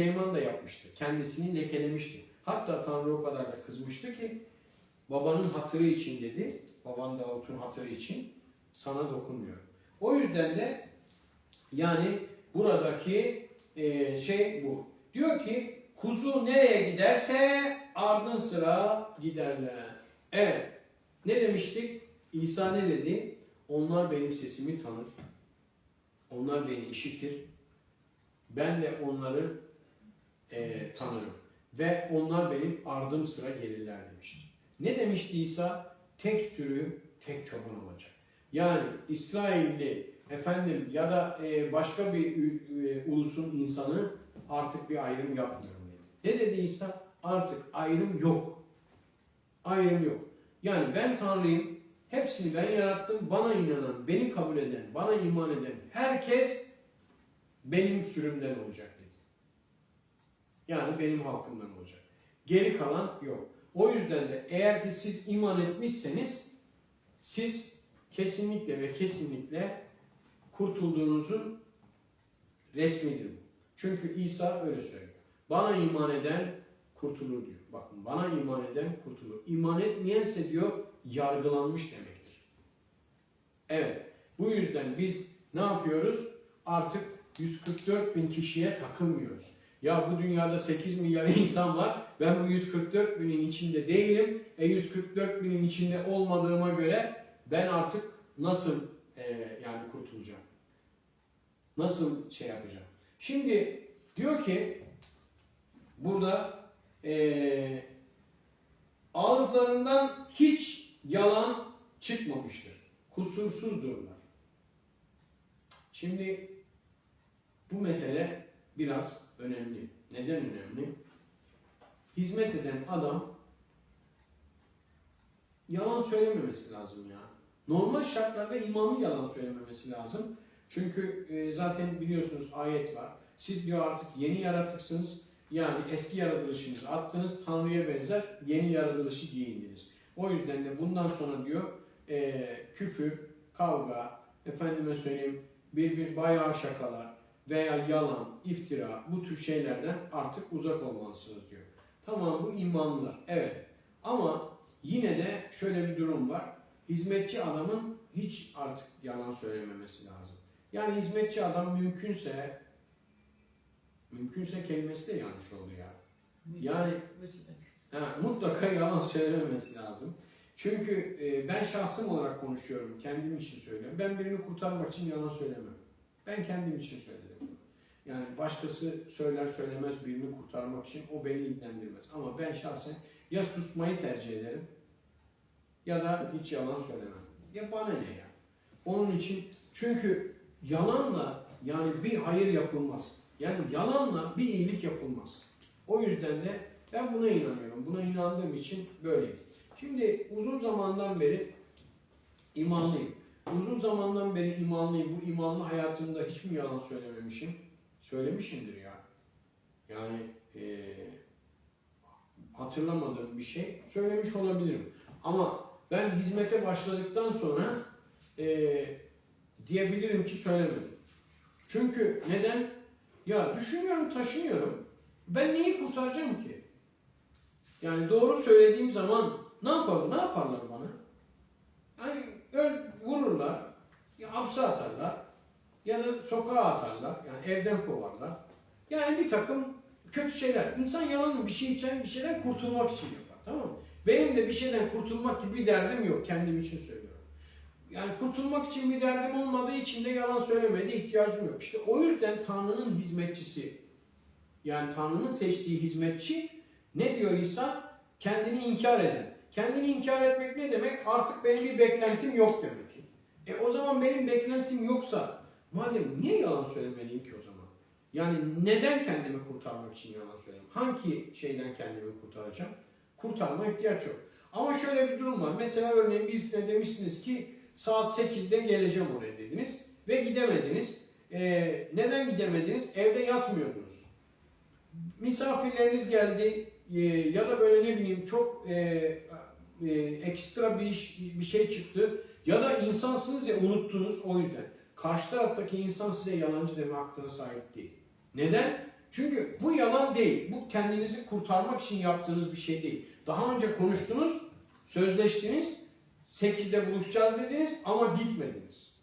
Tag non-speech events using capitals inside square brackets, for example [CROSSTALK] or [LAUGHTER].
Süleyman da yapmıştı. Kendisini lekelemişti. Hatta Tanrı o kadar da kızmıştı ki babanın hatırı için dedi. Baban Davut'un hatırı için sana dokunmuyor. O yüzden de yani buradaki e, şey bu. Diyor ki kuzu nereye giderse ardın sıra giderler. Evet. Ne demiştik? İsa ne dedi? Onlar benim sesimi tanır. Onlar beni işitir. Ben de onları e, tanırım. Ve onlar benim ardım sıra gelirler demişti. Ne demişti İsa? Tek sürü, tek çoban olacak. Yani İsrailli efendim ya da e, başka bir e, ulusun insanı artık bir ayrım yapmıyorum dedi. Ne dedi İsa? Artık ayrım yok. Ayrım yok. Yani ben Tanrıyım. Hepsini ben yarattım. Bana inanan, beni kabul eden, bana iman eden herkes benim sürümden olacak dedi. Yani benim halkımdan olacak. Geri kalan yok. O yüzden de eğer ki siz iman etmişseniz siz kesinlikle ve kesinlikle kurtulduğunuzun resmidir bu. Çünkü İsa öyle söylüyor. Bana iman eden kurtulur diyor. Bakın bana iman eden kurtulur. İman etmeyense diyor yargılanmış demektir. Evet. Bu yüzden biz ne yapıyoruz? Artık 144 bin kişiye takılmıyoruz. Ya bu dünyada 8 milyar [LAUGHS] insan var. Ben bu 144 binin içinde değilim. E 144 binin içinde olmadığıma göre ben artık nasıl e, yani kurtulacağım? Nasıl şey yapacağım? Şimdi diyor ki burada e, ağızlarından hiç yalan çıkmamıştır. Kusursuzdurlar. Şimdi bu mesele biraz önemli. Neden önemli? Hizmet eden adam yalan söylememesi lazım ya. Normal şartlarda imamın yalan söylememesi lazım. Çünkü e, zaten biliyorsunuz ayet var. Siz diyor artık yeni yaratıksınız. Yani eski yaratılışınızı attınız. Tanrı'ya benzer yeni yaratılışı giyindiniz. O yüzden de bundan sonra diyor e, küfür, kavga, efendime söyleyeyim bir bir bayağı şakalar veya yalan, iftira bu tür şeylerden artık uzak olmalısınız diyor. Tamam bu imanlar. Evet. Ama yine de şöyle bir durum var. Hizmetçi adamın hiç artık yalan söylememesi lazım. Yani hizmetçi adam mümkünse mümkünse kelimesi de yanlış oldu ya. Yani Ha, mutlaka yalan söylememesi lazım. Çünkü e, ben şahsım olarak konuşuyorum, kendim için söylüyorum. Ben birini kurtarmak için yalan söylemem. Ben kendim için söyledim. Yani başkası söyler söylemez birini kurtarmak için o beni ilgilendirmez. Ama ben şahsen ya susmayı tercih ederim ya da hiç yalan söylemem. Ya bana ne ya? Onun için çünkü yalanla yani bir hayır yapılmaz. Yani yalanla bir iyilik yapılmaz. O yüzden de ben buna inanıyorum. Buna inandığım için böyleyim. Şimdi uzun zamandan beri imanlıyım. Uzun zamandan beri imanlıyım. Bu imanlı hayatımda hiç mi yalan söylememişim? Söylemişimdir ya. Yani eee hatırlamadığım bir şey söylemiş olabilirim. Ama ben hizmete başladıktan sonra eee, diyebilirim ki söylemedim. Çünkü neden? Ya düşünüyorum, taşınıyorum. Ben neyi kurtaracağım ki? Yani doğru söylediğim zaman ne yapalım, ne yaparlar bana? Hani öl, vururlar, ya hapse atarlar ya da sokağa atarlar, yani evden kovarlar. Yani bir takım kötü şeyler. İnsan yalanın bir şey için, bir şeyden kurtulmak için yapar, tamam mı? Benim de bir şeyden kurtulmak gibi bir derdim yok, kendim için söylüyorum. Yani kurtulmak için bir derdim olmadığı için de yalan söylemeye ihtiyacım yok. İşte o yüzden Tanrı'nın hizmetçisi, yani Tanrı'nın seçtiği hizmetçi ne diyor İsa? Kendini inkar eden. Kendini inkar etmek ne demek? Artık benim bir beklentim yok demek. E o zaman benim beklentim yoksa madem niye yalan söylemeliyim ki o zaman? Yani neden kendimi kurtarmak için yalan söyleyeyim? Hangi şeyden kendimi kurtaracağım? Kurtarma ihtiyaç yok. Ama şöyle bir durum var. Mesela örneğin birisine demişsiniz ki saat 8'de geleceğim oraya dediniz ve gidemediniz. E, neden gidemediniz? Evde yatmıyordunuz misafirleriniz geldi e, ya da böyle ne bileyim çok e, e, ekstra bir, iş, bir şey çıktı ya da insansınız ya unuttunuz o yüzden. Karşı taraftaki insan size yalancı deme hakkına sahip değil. Neden? Çünkü bu yalan değil. Bu kendinizi kurtarmak için yaptığınız bir şey değil. Daha önce konuştunuz, sözleştiniz, 8'de buluşacağız dediniz ama gitmediniz.